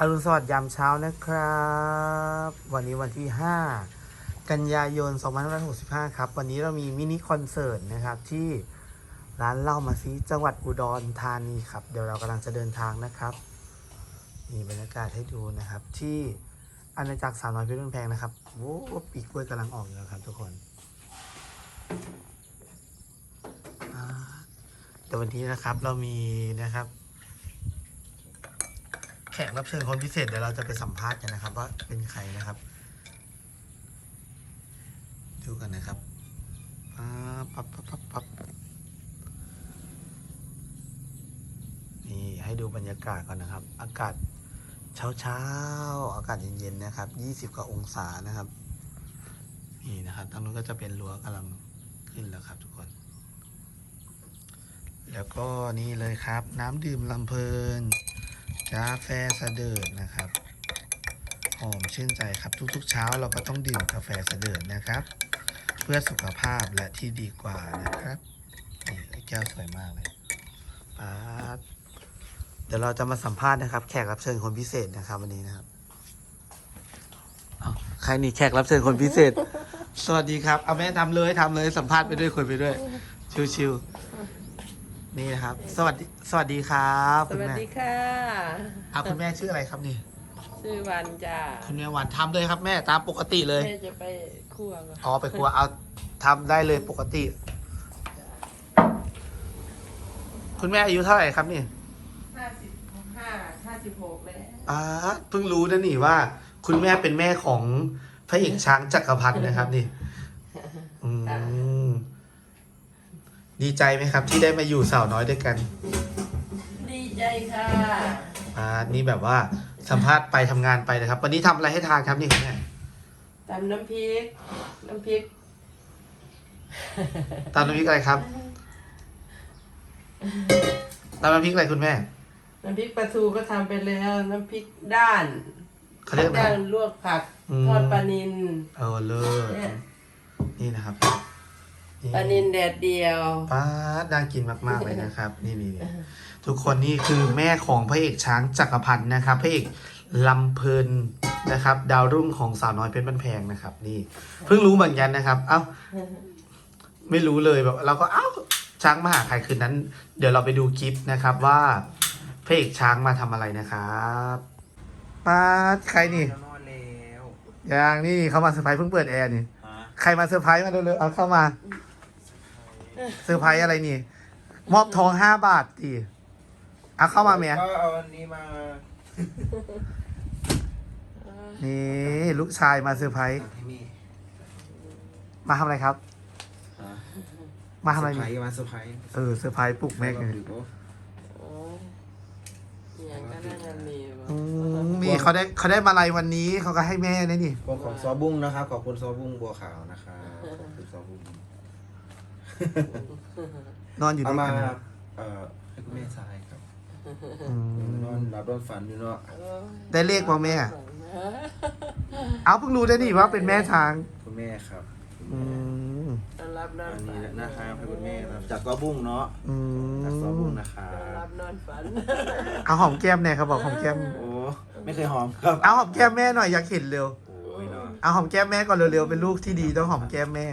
อรุณสวัสดิ์ยามเช้านะครับ วันนี้วันที่ 5 กันยายน 2565 ครับ วันนี้เรามีมินิคอนเสิร์ตนะครับที่ร้านเหล้ามาซีจังหวัดอุดรธานีครับ เดี๋ยวเรากำลังจะเดินทางนะครับ มีบรรยากาศให้ดูนะครับ ที่อาณาจักรสาวน้อยเพชรบ้านแพงนะครับโว้ปีกล้วยกำลังออกอยู่แล้วครับทุกคนแต่วันนี้นะครับเรามีนะครับ แขกรับเชิญคนพิเศษเดี๋ยวเราจะไปสัมภาษณ์กันนะครับ ว่าเป็นใครนะครับ ดูกันนะครับปั๊บปั๊บปั๊บปั๊บนี่ให้ดูบรรยากาศก่อนนะครับ อากาศเช้าเช้าๆอากาศเย็นๆนะครับยี่สิบกว่าองศานะครับ นี่นะครับทางนู้นก็จะเป็นรั้วกำลังขึ้นแล้วครับทุกคน แล้วก็นี่เลยครับ น้ำดื่มลำเพลิน กาแฟสะเดิดนะครับหอมชื่นใจครับทุกๆ เช้าเราก็ต้องดื่มกาแฟสะเดิดนะครับ เพื่อสุขภาพและที่ดีกว่านะครับนี่แก้วสวยมากเลยป๊าดเดี๋ยวเราจะมาสัมภาษณ์นะครับ แขกรับเชิญคนพิเศษนะครับวันนี้นะครับอ้าวใครนี่แขกรับเชิญคนพิเศษ สวัสดีครับเอาแม่ทำเลยทำเลยสัมภาษณ์ไปด้วยคุยไปด้วย ชิวๆ นี่นะครับ สวัสดีสวัสดีครับสคุณวัสแม่ดีค่ะ อะคุณแม่ชื่ออะไรครับนี่ ชื่อวันจ้าคุณแม่หวานทำเลยครับแม่ตามปกติเลย แม่จะไปคั่วก่อนอ๋อไปครัวเอาทำได้เลยปกติ คุณแม่อายุเท่าไหร่ครับนี่ห้าสิบห้าห้าสิบหกแล้วอ่าเพิ่งรู้นะนี่ว่า คุณแม่เป็นแม่ของพระเอกช้างจักรพรรดินะครับนี่อืม ดีใจไหมครับ ที่ได้มาอยู่สาวน้อยด้วยกันดีใจค่ะอ่านี่แบบว่าสัมภาษณ์ไปทำงานไปนะครับ วันนี้ทำอะไรให้ทานครับนี่คุณแม่ตำน้ำพริก น้ำพริกตามน้ำพริกอะไรครับตามน้ำพริกอะไรคุณแม่ น้ำพริกปลาทูก็ทำไปแล้ว น้ำพริกด้านเขาเรียกอะไร ด้านลวกผักอืม ทอดปลานินเออเลิศเนี่ย นี่นะครับ ปลานินแดดเดียวป้าดน่ากินมากๆเลยนะครับ นี่นี่นี่ทุกคนนี่คือแม่ของพระเอกช้างจักรพันธ์นะครับพระเอกลำเพลินนะครับ ดาวรุ่งของสาวน้อยเพชรบ้านแพงนะครับ นี่เพิ่งรู้เหมือนกันนะครับ เอ้าไม่รู้เลยแบบ เราก็เอ้าช้างมาหาใครคืนนั้น เดี๋ยวเราไปดูคลิปนะครับว่าพระเอกช้างมาทำอะไรนะครับป้าดใครนี่จะนอนแล้วอย่างนี่เขามาเซอร์ไพรส์เพิ่งเปิดแอร์นี่ ฮะ ใครมาเซอร์ไพรส์มาเร็วๆเอาเข้ามา เซอร์ไพรส์อะไรนี่ มอบทองห้าบาทดิเอาเข้ามาเมียก็เอาอันนี้มานี่ลูกชายมาเซอร์ไพรส์ให้แม่มาทำอะไรครับ ฮะมาทำอะไรเซอร์ไพรนี่ส์มาเซอร์ไพรส์เออเซอร์ไพรส์ปลุกแม่กันดึกโอ้โอ้ยอย่างก็น่าจะมีวะอืมนี่เขาได้เขาได้มาลัยวันนี้เขาก็ให้แม่นะนี่ พวกของซอบุ้งนะครับขอบคุณซอบุ้งบัวขาวนะครับขอบคุณซอบุ้ง นอนอยู่เอาด้วยมากันนะเอ่อให้คุณแม่ทรายครับอืนอนมหลับนอนฝันอยู่เนาะโอ้ยได้เลขมาแม่ เอาเพิ่งรู้ได้นี่ว่าเป็นแม่ช้าง คุณแม่ครับอืมต้อนรับนอนอันฝันี้นนะครับให้คุณแม่นะครับจากซอบุ้งเนาะอืจากซอบุ้งมนะครัต้อนรับบนอนฝันเอาหอมแก้มเนี่ยเขาบอกหอมแก้ม โอ้ไม่เคยหอมครับเอาหอมแก้มแม่หน่อยอยากเห็นเร็ว โอ้ยเนาะเอาหอมแก้มแม่ก่อนเร็วๆเป็นลูกที่ดีต้องหอมแก้มแม่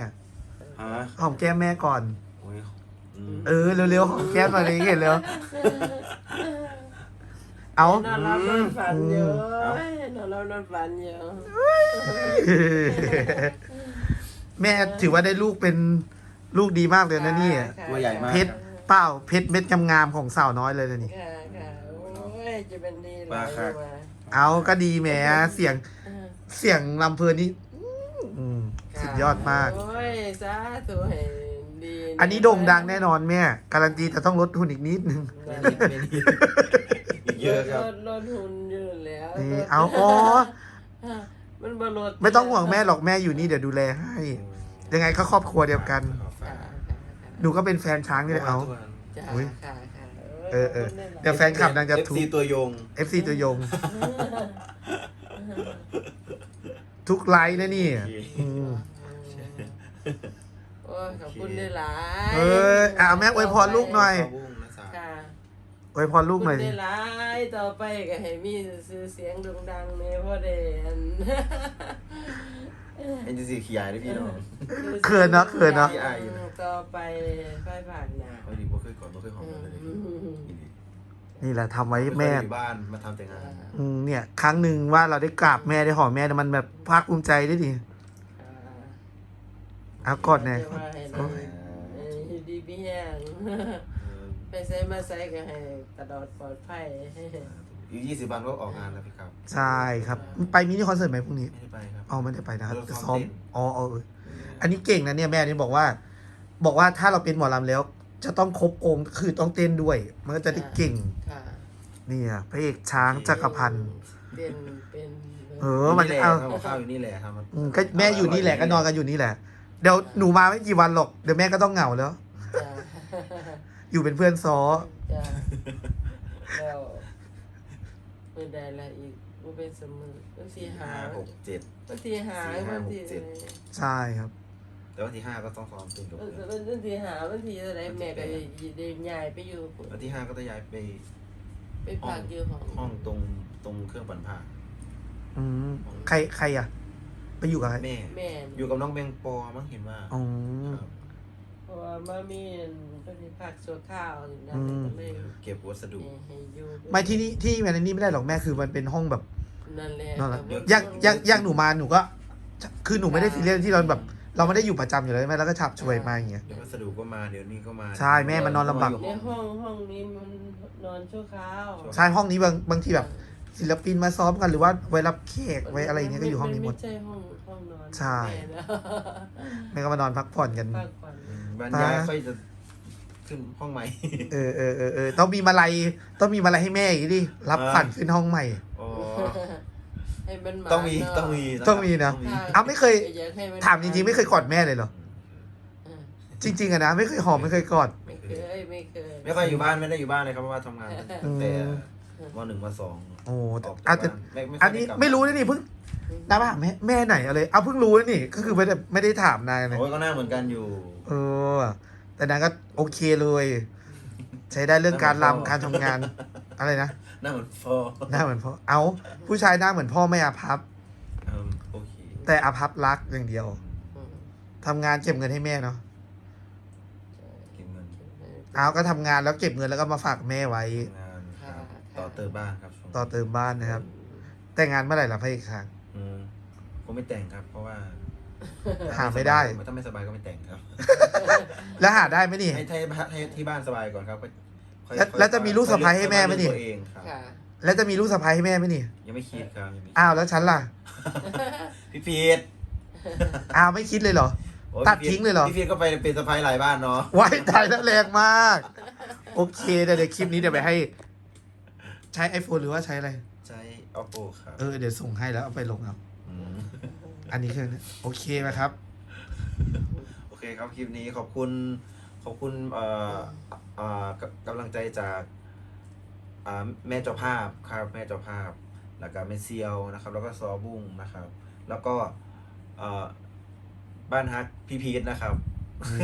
ฮะหอมแก้มแม่ก่อน โอ้ยอืมเออเร็วๆหอมแก้มหน่อยเลยเห็นเร็วเอา นอนรับนอนฝันเยอะนอนรับนอนฝันเยอะแม่ถือว่าได้ลูกเป็นลูกดีมากเลยนะนี่ตัวใหญ่มาก เพชรเปล่าเพชรเม็ดงามๆของสาวน้อยเลยนะนี่ค่ะค่ะโอ้ยจะเป็นดีเลปลายค่ะมาเอาก็ดีแหมเสียงเออเสียงลำเพลินนี่ อืมสุดยอดมาก โอ้ยสาธุให้ดีอันนี้โด่งดังแน่นอนแม่ การันตีแต่ต้องลดทุนอีกนิดนึงไม่นิดไม่นิดเยอะครับ ลดลดทุนเยอะแล้วนี่ลดเอาอ๋อมันบ่ลดไม่ต้องห่วงแม่หรอกแม่อยู่นี่เดี๋ยวดูแลให้ ยังไงก็ครอบครัวเดียวกันขอฝาค่ะกค่ะค่ะหนูก็เป็นแฟนช้างนี่แหละเอา จ้าอุ๊ย ค่ะค่ะเออเออเดี๋ยวแฟนคลับนางจะเอฟทุซีกตัวยง FC ตัวยง ทุกไลน์นะนี่อืมโอ้ยขอบคุณได้หลายเออเอาแม่อวยพรลูกหน่อยขบุ้งนะสาค่ะไว้พรลูกหน่อยได้หลายต่อไปก็ให้มีชื่อเสียงโด่งดังในพ่อเด่นเอ็นจีซีขยายด้วยพี่น้อง เขินเนอะเขินเนอะพี่อายอยู่นะต่อไปไปผ่านหนาเอาดีบ่เคยก่อนบ่เคยหอมกันเลยอืมนี่ แหละทำไว้ไม่แม่แม่อยู่บ้านมาทำแต่งานอืมเนี่ย ครั้งหนึ่งว่าเราได้กราบแม่ได้หอมแม่เนี่ยมันแบบภาคภูมิใจได้ดิอ่าเอากอดแน่จะว่าให้เราเอ่ออยู่ดีมีแห้งไปใส่มาใส่ก็ให้ตลอดปลอดภัยอีกยี่สิบวันก็ออกงานแล้วพี่ครับใช่ครับ ไปมินิคอนเสิร์ตไหมพรุ่งนี้ ไม่ได้ไปครับอ๋อไม่ได้ไปนะครับเราจะซ้ซ้ออมมเต้น อ๋อเออเอออันนี้เก่งนะเนี่ยแม่นี่บอกว่า บอกว่าถ้าเราเป็นหมอลำแล้ว จะต้องครบองค์คือต้องเต้นด้วย มันก็จะได้เก่งค่ะนี่อะพระเอกช้างจักรพันธ์เป็นเป็นเออมันนี่แหละเอาทำกับข้าวอยู่นี่แหละทำอืมก็แม่อยู่นี่แหละก็นอนกันอยู่นี่แหละ เดี๋ยวหนูมาไม่กี่วันหรอกเดี๋ยวแม่ก็ต้องเหงาแล้ว จ้าอยู่เป็นเพื่อนซอจ้าแล้วเมื่อใดละอีกว่าเป็นสมือวันที่หาห้าหกเจ็ด วันที่หาสี่ห้าวันที่หกเจ็ดใช่ครับ แต่วันที่ห้าก็ต้องซ้อมเต้นกับเออเพื่อนวันที่หาวันที่อะไรแม่ก็ได้ได้ย้ายไปอยู่วันที่ห้าก็ต้องย้ายไปไปพักอยู่ของห้องตรงตรงเครื่องปั่นผ้าอืมใครใครอะ ไปอยู่กับใครแม่แม่อยู่กับน้องแบงปอมั้งเห็นว่าอ๋อ ครับเพราะว่ามามีปฏิภาคชั่วข้าวนะอืมก็เลยเก็บวัสดุ ให้อยู่ไม่ที่นี่ที่แม่ในนี่ไม่ได้หรอกแม่คือมันเป็นห้องแบบ นั่นแหละนั่นแหละครับอย่างอย่างอย่างหนูมาหนูก็ คือหนูไม่ได้ซีเรียสที่เราแบบ เราไม่ได้อยู่ประจำอยู่แล้วใช่ไหมแล้วก็ฉับช่วยมาอย่างเงี้ย เดี๋ยววัสดุก็มาเดี๋ยวนี้ก็มาใช่แม่มันนอนลำบาก ในห้องห้องนี้มันนอนชั่วคราวใช่ห้องนี้บางบางทีแบบศิลปินมาซ้อมกันหรือว่าไว้รับแขกไว้อะไรอย่างเงี้ยก็อยู่ห้องนี้หมดไม่ใช่ห้องห้องนอนใช่ แม่นะแม่ก็มานอนพักผ่อนกันพักผ่อนอืมบรรยายค่อยจะขึ้นห้องใหม่ เออเออเออเออต้องมีมาลัยต้องมีมาลัยให้แม่อีกดิรับอ่าขวัญขึ้นห้องใหม่ อ๋อ ให้มันหาต้องมีเนะ ต้องมีต้องมีนะ ต้องมี อ้าวไม่เคยอยากให้นถามจริงๆไม่เคยกอดแม่เลยเหรอเออจริง ๆอะนะไม่เคยหอมไม่เคยกอด ไม่เคย ไม่เคย ไม่ค่อยอยู่บ้านไม่ได้อยู่บ้านเลยครับเพราะว่าทำงานอืมแต่มหนึ่งมสองโอ้อแต่อกอาจจากจะบ้านไม่ไม่ค่อัอนยนี้ด้กลับไม่รู้นะนี่เพิ่งน้ามาถามแม่แม่ไหนอะไรเอาเพิ่งรู้นะนี่ ก็คือไม่ได้ไม่ได้ถามนายเลย โอ้ยก็หน้าเหมือนกันอยู่ เออ แต่นางก็โอเคเลย ใช้ได้เรื่องการรำการทำงาน อะไรนะ หน้าเหมือนฟอหน้าเหมือนพ่อ เอาผู้ชายหน้าเหมือนพ่อไม่อาภัพเอิ่มโอเคแต่อาภัพรักอย่างเดียวอืมทำงานเก็บเงินให้แม่เนาะเก็บเงินเอาก็ทำงานแล้วเก็บเงินแล้วก็มาฝากแม่ไว้ ทำงานครับต่อเติมบ้านครับช่วงต่อเติมบ้านนะครับ แต่งงานเมื่อไหร่ล่ะพระเอกช้างอืมคงไม่แต่งครับ เพราะว่าหาไม่ได้ ถ้าไม่สบายก็ไม่แต่งครับแล้วหาได้ไหมนี่ให้ให้ให้ที่บ้านสบายก่อนครับค่อยค่อย แล้วแล้วจะมีลูกสะใภ้ให้แม่ไหมนี่ ตัวเองครับค่ะ แล้วจะมีลูกสะใภ้ให้แม่ไหมนี่ยังไม่คิดครับยังไม่คิดอ้าวแล้วฉันล่ะ พี่พีทอ้าวไม่คิดเลยเหรอ โอ้ยตัดพี่พีททิ้งเลยเหรอ พี่พีทก็ไปเป็นสะพ้ายหลายบ้านเนาะไว้ตายแล้วแรงมาก โอเคเดี๋ยวเดี๋ยวคลิปนี้เดี๋ยวไปให้ ใช้ iPhone หรือว่าใช้อะไร ใช้ oppo ครับเออเดี๋ยวส่งให้แล้วเอาไปลงเอา มอันนี้คือโอเคไหมครับ โอเคครับคลิปนี้ขอบคุณขอบคุณเอ่อเอ่อ กำกำลังใจจากอ่าแม่เจ้าภาพครับแม่เจ้าภาพแล้วก็แม่เซียวนะครับ แล้วก็ซอบุ้งนะครับ แล้วก็เอ่อบ้านฮักพี่พีทนะครับ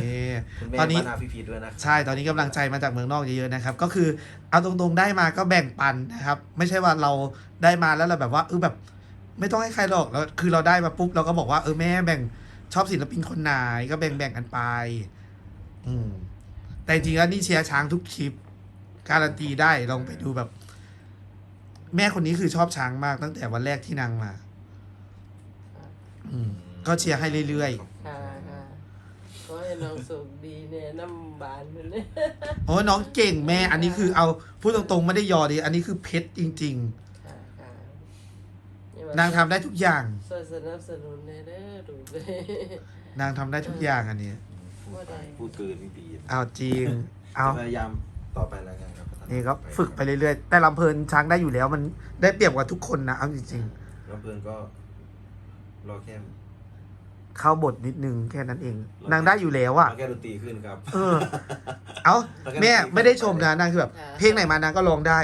นี่คุณแม่ตอนนี้บ้านฮักพี่พีทด้วยนะครับใช่ตอนนี้กำลังใจมาจากเมืองนอกเยอะๆนะครับ ก็คือเอาตรงๆได้มาก็แบ่งปันนะครับ ไม่ใช่ว่าเราได้มาแล้วเราแบบว่าเออแบบ ไม่ต้องให้ใครหรอกแล้วคือเราได้มาปุ๊บเราก็บอกว่าเออแม่แบ่งชอบศิลปินคนไหนก็แบ่งแบ่งกันไป อืม แต่จริงๆแล้วนี่เชียร์ช้างทุกคลิป การันตีได้ลองไปดูแบบ แม่คนนี้คือชอบช้างมากตั้งแต่วันแรกที่นางมา อืม ก็เชียร์ให้เรื่อยค่ะค่ะขอให้น้องสุขดีเนี่ยน้ำบานไปเลยๆโอ้น้องเก่งแม่ อันนี้คือเอาพูดตรงๆไม่ได้ยอดี อันนี้คือเพชรจริง ค่ะค่ะๆ นางทำได้ทุกอย่าง ช่วยสนับสนุนในเด้อดูเลยนางทำได้ทุกอย่างอันนี้ พูดไปพูดเกินพี่พีทเอาจริง เอาพยายามต่อไปแล้วกันครับนี่ก็ฝึกไปเรื่อยๆ แต่ลำเพลินช้างได้อยู่แล้ว มันได้เปรียบกว่าทุกคนนะเอาจริงแล้วเพื่อนก็รอแค่ๆเข้าบทนิดนึงแค่นั้นเอง นางได้อยู่แล้วรอะอแค่ดนตรีขึ้นครับ เออ เอาแม่ไม่ได้ชมนะนางคือแบบเพลงไหนมานางก็ร้องได้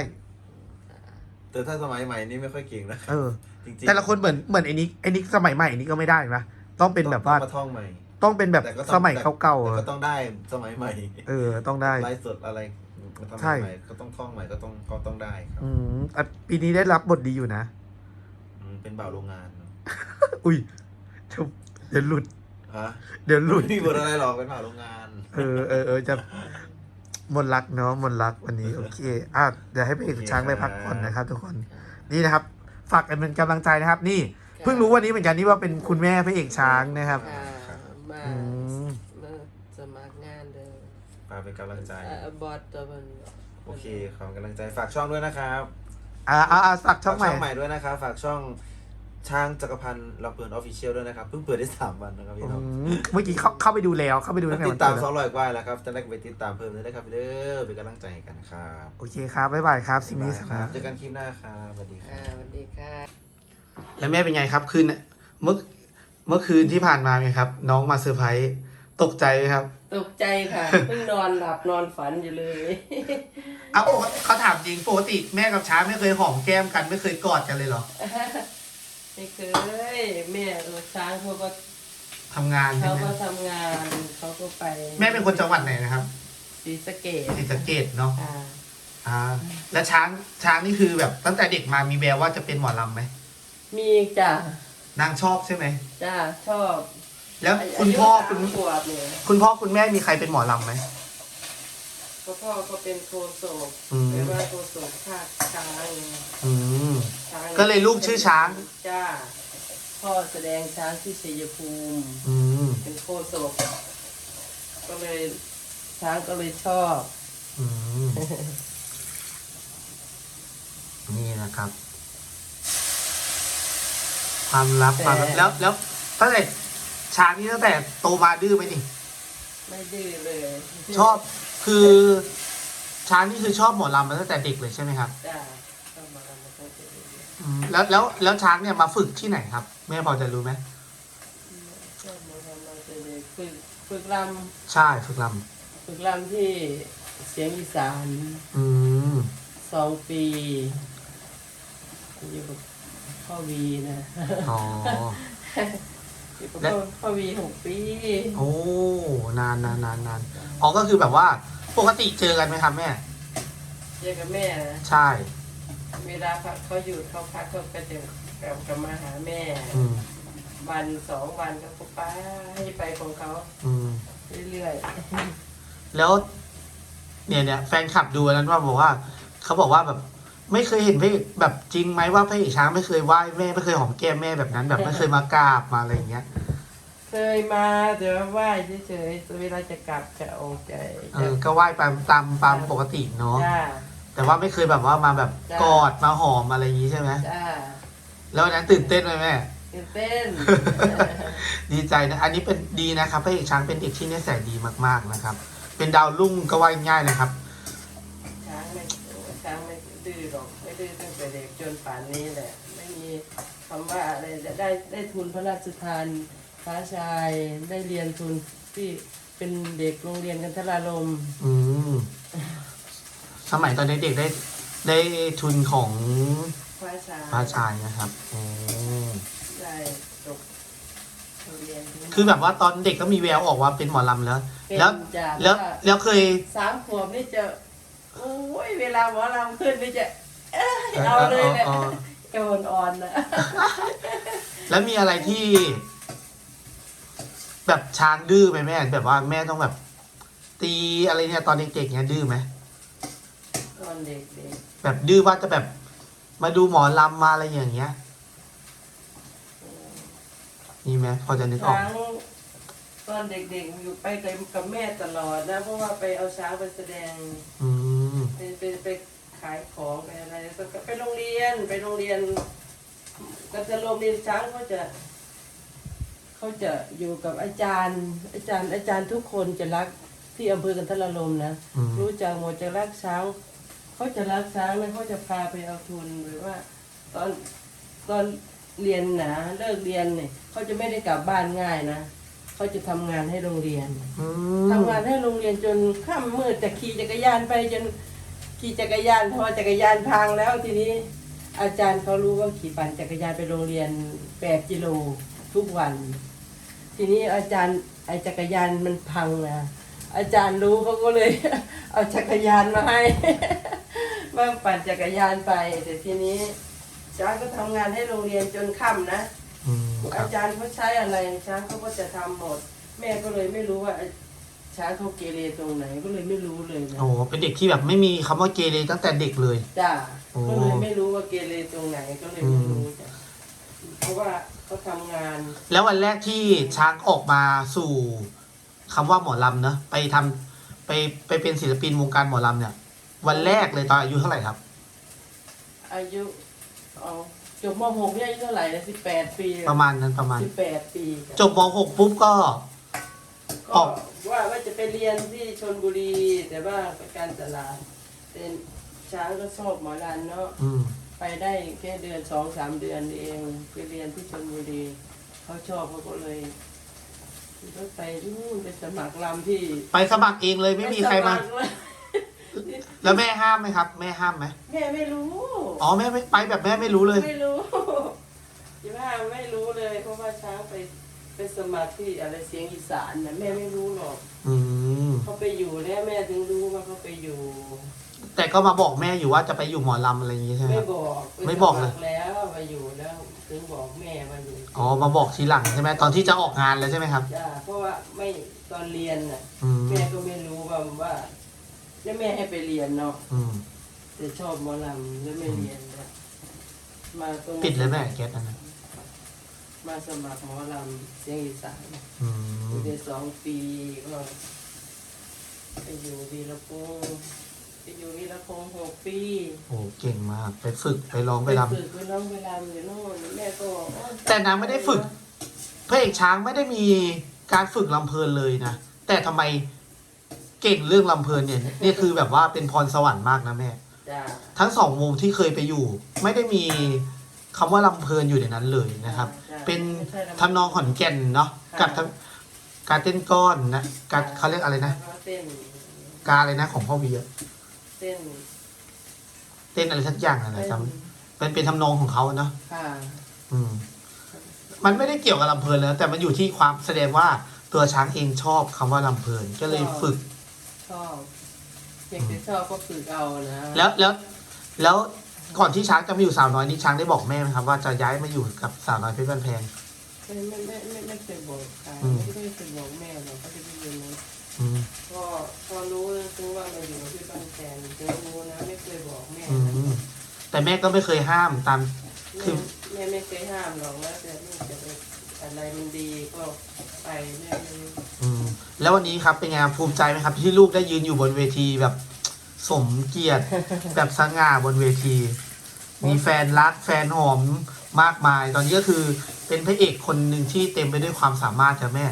แต่ถ้าสมัยใหม่นี่ไม่ค่อยเก่งนะเออจริงๆแต่ละคนเหมือนเหมือนไอ้นิกไอ้นิกสมัยใหม่นี่ก็ไม่ได้นะต้องเป็นแบบว่าต้องมาท่องใหม่ ต้องเป็นแบบแต่ก็ต้องสมัยเก่าๆแต่อะก็ต้องได้สมัยใหม่เออ ต้องได้ ไลฟ์สดอะไรมาทำใช่ ใหม่ก็ต้องท่องใหม่ก็ต้องก็ต้องได้ครับอืมอะปีนี้ได้รับบทดีอยู่นะ อืมเป็นบ่าวโรงงานเนอะอุ้ยชุบเดี๋ยวหลุด ฮะเดี๋ยวหลุด ไม่มีบทอะไรหรอกเป็นบ่าวโรงงาน เออเออเออจะมนต์รักเนาะมนต์รักวันนี้ โอเคอะเดี๋ยวให้พระเอกช้างไปพักผ่อนนะครับ ทุกคนนี่นะครับ ฝากกันเป็นกำลังใจนะครับ นี่ เพิ่งรู้วันนี้เหมือนกันนี่ว่าเป็นคุณแม่พระเอกช้างนะครับ ค่ะมา อืม มาสมัครงานเด้อฝากเป็นกำลังใจอ่าบอสตัวมันโอเคขอบกำลังใจฝากช่องด้วยนะครับอ่าอ่าอ่าฝากช่องใหม่ฝากช่องใหม่ด้วยนะครับ ฝากช่องช้างจักรพันธ์ลำเพลินออฟฟิเชียลด้วยนะครับ เพิ่งเปิดได้สามวันนะครับพี่อืน้องมเมื่อกี้เข้าเข้าไปดูแล้วเข้าไปดูตั้งแต่ติวัดนตามเกิดสองแล้วร้อยกว่าแล้วครับจะได้ไปติดตามเพิ่มเลยนะครับเด้อเป็นกำลังใจให้กันครับโอเคครับ บ๊ายบายครับ สิ่งนี้สคนะรับเจอกันคลิปหน้าครับสวัสดีคอ่ารับ สวัสดีค่ะ แล้วแม่เป็นไงครับ คืนเมื่อ เมื่อคืนที่ผ่านมาไงครับ น้องมาเซอร์ไพรส์ตกใจไหมครับ ตกใจค่ะ เพิ่งนอนหลับนอนฝันอยู่เลย เอาปกติเขาถามจริงปกติแม่กับช้างไม่เคยหอมแก้มกันไม่เคยกอดกันเลยเหรอไม่เคย แม่เออช้างเขาก็ทำงานใช่เขาไหมก็ทำงานเขาก็ไปแม่เป็นคนจังหวัดไหนนะครับศรีสะเกดศรีสะเกดเนาะอ่าอ่า แล้วช้างช้างนี่คือแบบตั้งแต่เด็กมามีแววว่าจะเป็นหมอลำไหมมีจ้ะ นางชอบใช่ไหม จ้าชอบแล้วคุณพ่อคุณายุสามขวบเนี่ยคุณพ่อคุณแม่มีใครเป็นหมอลำไหม ก็พ่อก็เป็นโคโศกอืม หรือว่าโคโศกภาคช้างไงอืม ช้างก็เลยลูกชื่อช้าง จ้าพ่อแสดงช้างที่ชัยภูมิ อืมเป็นโคโศกก็เลยช้างก็เลยชอบ อืมนี่นะครับ ความลับความลับแล้วแล้วตั้งแต่ช้างนี่ตั้งแต่โตมาดื้อไหมนี่ ไม่ดื้อเลยชอบคือช้างนี่คือชอบหมอลำมาตั้งแต่เด็กเลยใช่ไหมครับจ้าชอบมาทำมาตั้งแต่เด็กอืมแล้วแล้วแล้วช้างเนี่ยมาฝึกที่ไหนครับ แม่พอจะรู้ไหมชอบมาทำมาตั้งแต่เด็กฝึกฝึกลใช่ฝึกลำฝึกลำที่เสียงอีสานำอืมสองปีอยู่กับ พ่อวีนะอ๋อ อยู่กับและพ่อพ่อวีหกปีโอ้นานนานนานนานอ๋อก็คือแบบว่า ปกติเจอกันไหมครับแม่ เจอกับแม่นะใช่ เวลาพักเขาหยุดเขาพักเขาก็จะกลับกลับมาหาแม่ อืมวันสองวันเขาก็ไปให้ไปของเขาอืมเรื่อยแล้ว เนี่ยเนี่ยแฟนคลับดูอันนั้นว่าบอกว่า เขาบอกว่าแบบ ไม่เคยเห็นพระเอกแบบจริงไหมว่าพระเอกช้างไม่เคยไหว้แม่ไม่เคยหอมแก้มแม่แบบนั้นแบบไม่เคยมากราบมาอะไรอย่างเงี้ยๆเคยมาแต่ว่าไหว้เฉยๆเวลาจะกลับจะโอเคเออก็ไหว้ตามตามตามปกติเนาะจ้า แต่ว่าไม่เคยแบบว่ามาแบบจ้ะ กอดมาหอมอะไรอย่างงี้ใช่ไหมจ้าแล้ววันนั้นตื่นเต้นไหมแม่ ตื่นเต้น ดีใจนะ อันนี้เป็นดีนะครับพระเอกช้างเป็นเด็กที่นิสัยดีมากๆนะครับ เป็นดาวรุ่งก็ว่าง่ายๆนะครับ ช้างไม่ช้างไม่ดื้อหรอกไม่ ดื้อตั้งแต่เด็กจนป่านนี้แหละ ไม่มีคำว่าอะไรได้ได้ทุนพระราชทานฟ้าชายได้เรียนทุนที่เป็นเด็กโรงเรียนกันทรารมอืมสมัยตอนเด็กๆได้ได้ทุนของฟ้าชายพระชายนะครับอืมได้จบโรงเรียนที่คือแบบว่าตอนเด็กก็มีแววออกว่าเป็นหมอลำแล้ว เป็นแล้วจ้ะแล้วว่าแล้วเคย สามขวบนี่จะโอ้ยเวลาหมอลำขึ้นนี่จะ เอ้ยเอาเลยแหละเออเออโกนอ่อนนะแล้วมีอะไรที่ แบบช้างดื้อไหมแม่ แบบว่าแม่ต้องแบบ ตีอะไรเนี่ยตอนเด็กๆเนี่ยดื้อไหมตอนเด็กแบบดื้อว่าจะแบบ มาดูหมอลำมาอะไรอย่างเงี้ยมีไหมพอจะนึกๆออกช้างตอนเด็กๆอยู่ไปกับแม่ตลอดนะเพราะว่าไปเอาช้างไปแสดง อืม ไปไปไปขายของไปอะไรก็ไปโรงเรียนไปโรงเรียน ก็จะโรงเรียนช้างเขาจะเขาจะอยู่กับอาจารย์ อาจารย์อาจารย์ทุกคนจะรักที่อำเภอกันทรลมนะอืมรู้จักหมดจะรักช้างเขาจะรักช้างแล้วเขาจะพาไปเอาทุนหรือว่า ตอนตอนเรียนนะเลิกเรียนเนี่ยเขาจะไม่ได้กลับบ้านง่ายนะเขาจะทำงานให้โรงเรียนอืมทำงานให้โรงเรียนจนค่ำมืดจะขี่จักรยานไปจน ขี่จักรยานพอจักรยานพังแล้วทีนี้ อาจารย์เขารู้ว่าขี่ปั่นจักรยานไปโรงเรียนแปดกิโลทุกวัน ทีนี้อาจารย์ไอจักรยานมันพังนะอาจารย์รู้เขาก็เลย เอาจักรยานมาให้มาปั่นจักรยานไปแต่ทีนี้ช้างก็ทำงานให้โรงเรียนจนค่ำนะอืมครัอาบจารย์เขาใช้อะไรช้างเขาก็จะทำหมด แม่ก็เลยไม่รู้ว่า ช้างเขาเกเรตรงไหนก็เลยไม่รู้เลยนะโอ้โหเป็นเด็กที่แบบไม่มีคำว่าเกเรตั้งแต่เด็กเลย จ้าโอ้ ก็เลยไม่รู้ว่าเกเรตรงไหนก็เลยไม่รู้จ้ะเพราะว่าเขาทำงานแล้ววันแรกที่ช้างออกมาสู่คำว่าหมอลำเนอะไปทำไปไปเป็นศิลปินวงการหมอลำเนี่ย วันแรกเลยตอนอายุเท่าไหร่ครับ อายุเอาจบม .6 เนี่ยอายุเท่าไหร่นะ18ปีประมาณนั้นประมาณ18ปีจ้ะจบม .6 ปุ๊บก็อก็อก ว่าว่าจะไปเรียนที่ชนบุรี แต่ว่าไปการตลาดเป็นช้างก็ชอบหมอรันเนาะอืมไปได้แค่เดือนสองสามเดือนเองไปเรียนที่ชนบุรีเขาชอบเขาก็เลยก็ไปนู่นไปสมัครลำที่ไปสมัครเองเลยไม่มีใครมา ไปสคเลยแล้วแม่ห้ามไหมครับ แม่ห้ามไหมแม่ไม่รู้ อ๋อแม่ไม่ไปแบบแม่ไม่รู้เลย ไม่รู้ยี่ว่าไม่รู้เลยเพราะว่าช้างไป ไปสมัครที่อะไรเสียงอีสานนะแม่ไม่รู้หรอกอืมเขาไปอยู่แล้วแม่ถึงรู้ว่าเขาไปอยู่ แต่ก็มาบอกแม่อยู่ว่าจะไปอยู่หมอลำอะไรอย่างงี้ใช่ไหมไม่ครับ บอกปไม่บอกเลยสครแล้วมาอยู่แล้วถึงบอกแม่มาอยู่อ๋อมาบอกทีหลังใช่ไหมตอนที่จะออกงานแล้วใช่ไหมครับ จ้าเพราะว่าไม่ตอนเรียนน่ะ อืมแม่ก็ไม่รู้ว่าว่าแล้วแม่ให้ไปเรียนเนาะอืมแต่ชอบหมอลำแล้วไม่เรียนแล้วมาตรงปิดเลยแม่แก๊สอันนั้น มาสมัครหมอลำเสียงอีสานอืมอยู่ได้สองปีก็ไปอยู่วีรพงศ์ไปอยู่วีรพงศ์หกปีโอ้เก่งมาก ไปฝึกไปร้องไปรฝึกไปร้องไปรำอยู่โน่นแม่ก็บอกโอ๊ยแต่นางไม่ได้ฝึกำพระเอกช้างไม่ได้มีการฝึกลำเพลินเลยนะ แต่ทำไมเก่งเรื่องลำเพลินเนี่ยนี่คือแบบว่าเป็นพรสวรรค์มากนะแม่ จ้าทั้งสองวงที่เคยไปอยู่ ไม่ได้มี คำว่าลำเพลินอยู่ในนั้นเลยนะครับจ้ะเป็นไม่ใช่ลำทำนองขอนแก่นเนาะกับทำการเต้นก้อนนะการเขาเรียกอะไรนะแล้วก็เต้นการอะไรนะของพ่อวีอะเต้นเต้นอะไรสักอย่างอะไรจำเป็นเป็นทำนองของเขาเนาะค่ะอืม มันไม่ได้เกี่ยวกับลำเพลินแล้ว แต่มันอยู่ที่ความแสดงว่าตัวช้างเองชอบคำว่าลำเพลินก็เลยฝึก ชอบเด็กที่ชอบก็ฝึกเอานะแล้วแล้วแล้ว ก่อนที่ช้างจะมาอยู่สาวน้อยนี่ช้างได้บอกแม่ไหมครับ ว่าจะย้ายมาอยู่กับสาวน้อยเพชรบ้านแพง ไม่ไม่ไม่ไม่ไม่เคยบอกใครอืม ไม่เคยบอกแม่หรอกเขาจะไปอยู่นั้นอืมก็พอรู้ถึงว่ามาอยู่ที่บ้านแฟนถึงรู้นะไม่เคยบอกแม่อืนะมแต่แม่ก็ไม่เคยห้ามตาม คือ แม่แม่ไม่เคยห้ามหรอกแล้วแต่ลูกจะไปอะไรมันดีก็ไปแม่ไม่อืมแล้ววันนี้ครับเป็นไงครับภูมิใจไหมครับ ที่ลูกได้ยืนอยู่บนเวทีแบบ สมเกียรติแบบสง่าบนเวที มีแฟนรักแฟนหอมมากมาย ตอนนี้ก็คือเป็นพระเอกคนหนึ่งที่เต็มไปด้วยความสามารถจ้ะแม่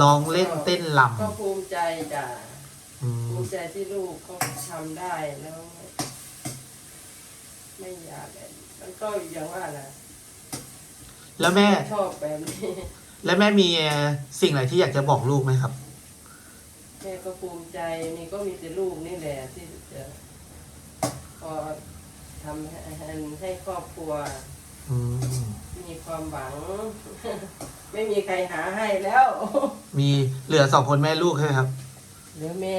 ร้องเล่นเต้นลก็ภูมิใจจ้ะำอืภูมมิใจที่ลูกเขาทำได้แล้ว ไม่อยากแบบมันก็อย่างว่าแหละแล้วแม่ชอบแบบนี้แล้วแม่มีสิ่งอะไรที่อยากจะบอกลูกไหมครับแม่ก็ภูมิใจมีก็มีแต่ลูกนี่แหละที่ จะพอทำให้ให้ให้ครอบครัว อืมมีความหวัง ไม่มีใครหาให้แล้ว มีเหลือสองคนแม่ลูกใช่ไหมครับเหลือแม่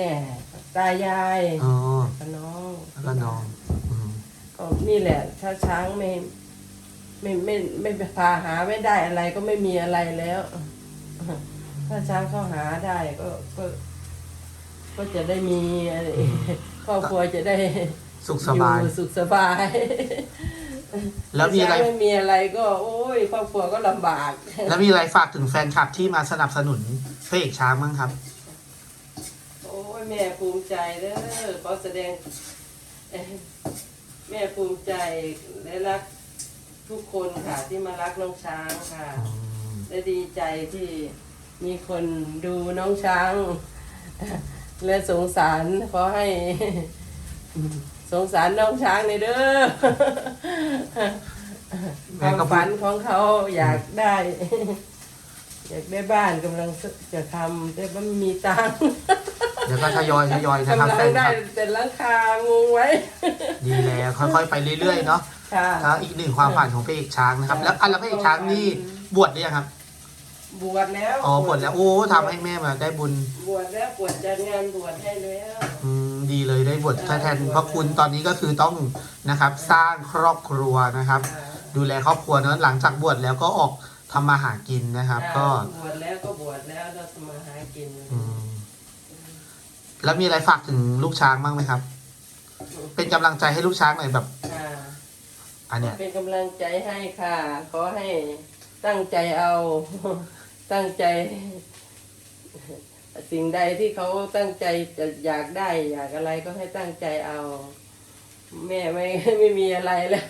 ตายายอ๋อกับน้อง แล้วก็น้องอืมก็นี่แหละถ้าช้างไม่ไม่ไม่ไม่พาหาไม่ได้อะไรก็ไม่มีอะไรแล้ว ถ้าช้างเขาหาได้ก็ก็ ก็จะได้มีอะไร ครอบครัวจะได้สุขสบายอยู่สุขสบาย แล้วมีอะไร ถ้าช้างไม่มีอะไรก็โอ้ย ครอบครัวก็ลำบาก แล้วมีอะไรฝากถึงแฟนคลับที่มาสนับสนุนพระเอกช้างบ้างครับ โอ้ยแม่ภูมิใจเด้อขอแสดงเอ่อแม่ภูมิใจและรักทุกคนค่ะ ที่มารักน้องช้างค่ะ และดีใจที่มีคนดูน้องช้าง และสงสารขอให้ สงสารน้องช้างในอยเด้อแม่ความก็พูดฝันของเขาอยากได้ อยากได้บ้านกำลังจะทำแต่ว่าไม่มีตังค์เดี๋ยวก็ทยอยทยอยนะครับกำลัแฟงนคได้ลับแต่หลังคางงไว้ ดีแล้วค่อยๆไปเรื่อยๆเนาะค่ะแล้วอีกหนึ่งความฝันของพระเอกช้างนะครับ แล้วอันแล้วพระเอกช้างนี่บวชได้ยังครับ บวชแล้วอ๋อบวชแล้วโอ้ทำให้แม่มาได้บุญ บวชแล้วบวชจัดงานบวชให้แล้วอืมดีเลยได้บวชแทนพระคุณตอนนี้ก็คือต้องนะครับ สร้างครอบครัวนะครับอ่าดูแลครอบครัวเนอะหลังจากบวชแล้วก็ออกทำมาหากินนะครับ ก็บวชแล้วก็บวชแล้วเราทำมาหากินอืมแล้วมีอะไรฝากถึงลูกช้างบ้างไหมครับ เป็นกำลังใจให้ลูกช้างหน่อยแบบค่ะอันเนี้ยเป็นกำลังใจให้ค่ะ ขอให้ตั้งใจเอา ตั้งใจ สิ่งใดที่เขาตั้งใจจะอยากได้ อยากอะไรก็ให้ตั้งใจเอา แม่ไม่ไม่มีอะไรแล้ว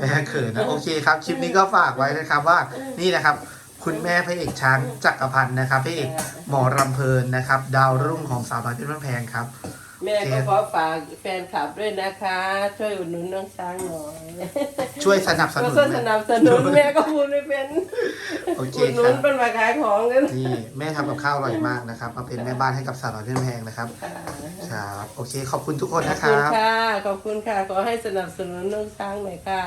แม่เขินนะโอเคครับคลิปนี้ก็ฝากไว้นะครับว่านี่นะครับ คุณแม่พระเอกช้างจักรพันธ์นะครับพระเอกหมอรำเพลินนะครับ ดาวรุ่งของสาวน้อยเพชรบ้านแพงครับ แม่ก็ขอฝากแฟนคลับด้วยนะคะ ช่วยอุดหนุนน้องช้างหน่อยช่วยสนับสก็นุนสนับสนุนแม่ก็พูดไม่เป็นโอเคอุดหนุครันบเป็นมาขายของกันนี่แม่ทำกับข้าวอร่อยมากนะครับมาเป็นแม่บ้านให้กับสาวน้อยเพชรบ้านแพงนะครับครับโอเคขอบคุณทุกคนขอบนะคคุณรับค่ะขอบคุณค่ะขอให้สนับสนุนน้องช้างหน่อยค่ะ